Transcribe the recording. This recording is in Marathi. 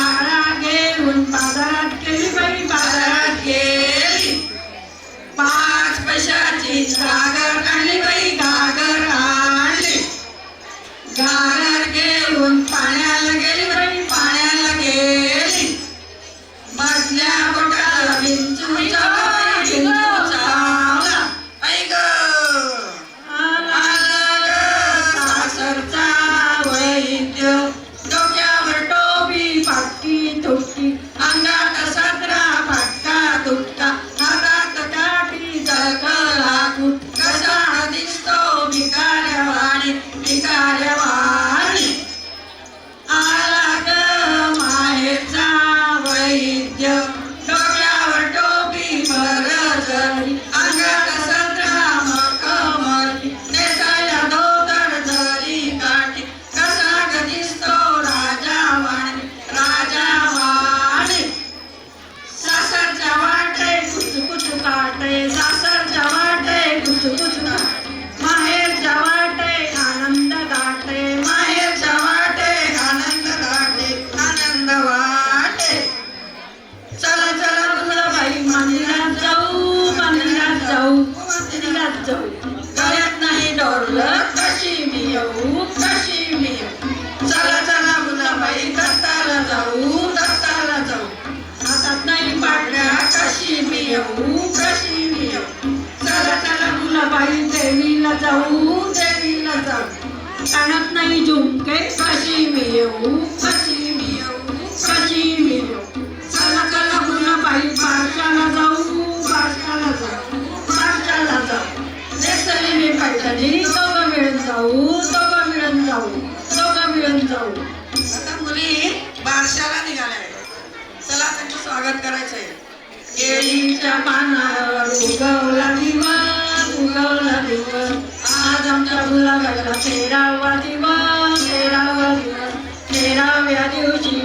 पारा घेऊन बाजारात गेली बाई बाजारात गेली पाच पैशाची सागर 哎呀 जाऊ देवीला जाऊ। कानात नाही झुमके कशी मी येऊ कशी मी येऊ कशी मी येऊ चला चला गुन्हा बारशाला जाऊ बारशाला जाऊ बारशाला जाऊ। नेसरी मी पाहिजे दोघं मिळून जाऊ दोघं मिळून जाऊ दोघं मिळून जाऊ। आता मुली बारशाला निघाल्या चला त्यांचं स्वागत करायचंय. केळीच्या पानावर उगवला दिवा तुला देव आज आमच्या मुला घडला तेरावा दिवा तेरावा दिवा तेराव्या दिवशी